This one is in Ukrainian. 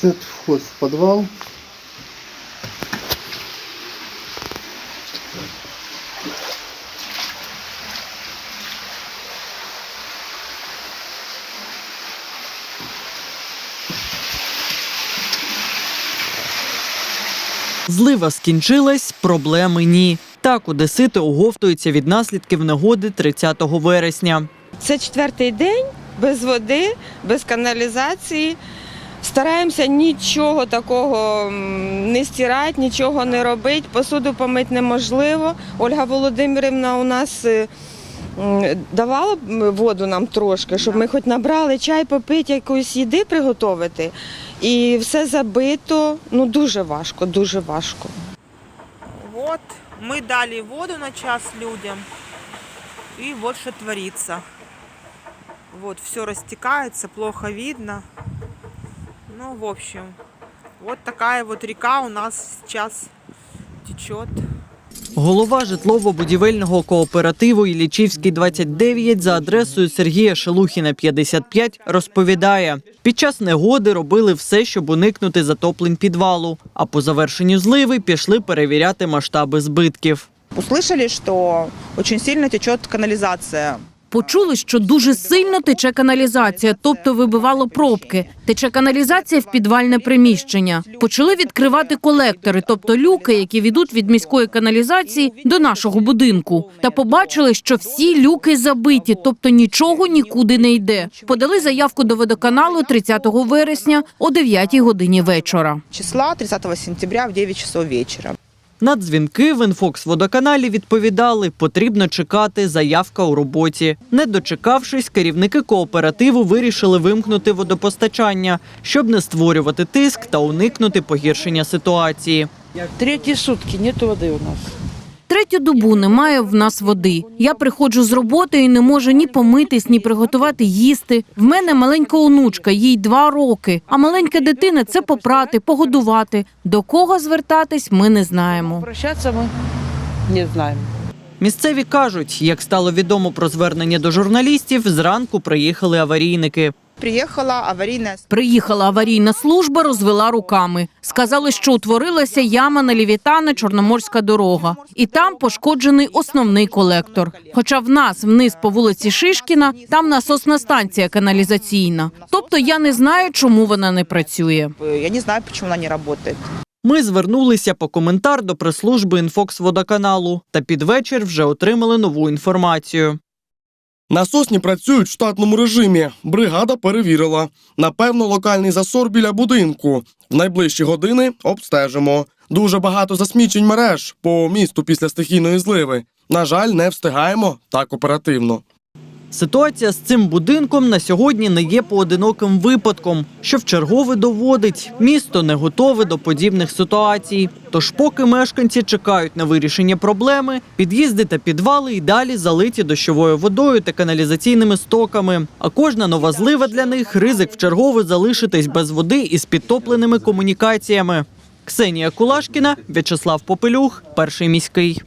Це вход в підвал. Злива скінчилась, проблеми ні. Так одесити оговтуються від наслідків негоди 30 вересня. Це четвертий день без води, без каналізації. Стараємося нічого такого не стирати, нічого не робити. Посуду помити неможливо. Ольга Володимирівна у нас е, давала воду нам трошки, щоб ми хоч набрали чай попити, якоїсь їди приготувати. І все забито. Ну дуже важко, дуже важко. Вот, мы дали воду на час людям. И вот что творится. Вот, все растекается, плохо видно. Ну, в общем, вот такая вот река у нас сейчас течет. Голова житлово-будівельного кооперативу Іллічівський 29 за адресою Сергія Шелухіна 55 розповідає, під час негоди робили все, щоб уникнути затоплень підвалу. А по завершенню зливи пішли перевіряти масштаби збитків. Услышали, что очень сильно течет канализация. Почули, що дуже сильно тече каналізація, тобто вибивало пробки. Тече каналізація в підвальне приміщення. Почали відкривати колектори, тобто люки, які ведуть від міської каналізації до нашого будинку. Та побачили, що всі люки забиті, тобто нічого нікуди не йде. Подали заявку до водоканалу 30 вересня о 9 годині вечора. Числа 30 сентября в 9 часов вечера. На дзвінки в інфокс-водоканалі відповідали, потрібно чекати заявка у роботі. Не дочекавшись, керівники кооперативу вирішили вимкнути водопостачання, щоб не створювати тиск та уникнути погіршення ситуації. Треті сутки нет води у нас. Третю добу немає в нас води. Я приходжу з роботи і не можу ні помитись, ні приготувати їсти. В мене маленька онучка, їй два роки. А маленька дитина це попрати, погодувати. До кого звертатись, ми не знаємо. Прощаться мы не знаем. Місцеві кажуть, як стало відомо про звернення до журналістів, зранку приїхали аварійники. Приехала аварийная Приїхала аварійна служба, розвела руками. Сказали, що утворилася яма на Лівітане, Чорноморська дорога. І там пошкоджений основний колектор. Хоча в нас вниз по вулиці Шишкіна, там насосна станція каналізаційна. Тобто я не знаю, чому вона не працює. Я не знаю, почему она не работает. Ми звернулися по коментар до прес-служби інфокс водоканалу та під вечір вже отримали нову інформацію. Насосні працюють в штатному режимі. Бригада перевірила. Напевно, локальний засор біля будинку. В найближчі години обстежимо. Дуже багато засмічень мереж по місту після стихійної зливи. На жаль, не встигаємо так оперативно. Ситуація з цим будинком на сьогодні не є поодиноким випадком, що вчергове доводить, місто не готове до подібних ситуацій. Тож, поки мешканці чекають на вирішення проблеми, під'їзди та підвали й далі залиті дощовою водою та каналізаційними стоками. А кожна нова злива для них ризик вчергове залишитись без води із підтопленими комунікаціями. Ксенія Кулашкіна, В'ячеслав Попелюх, перший міський.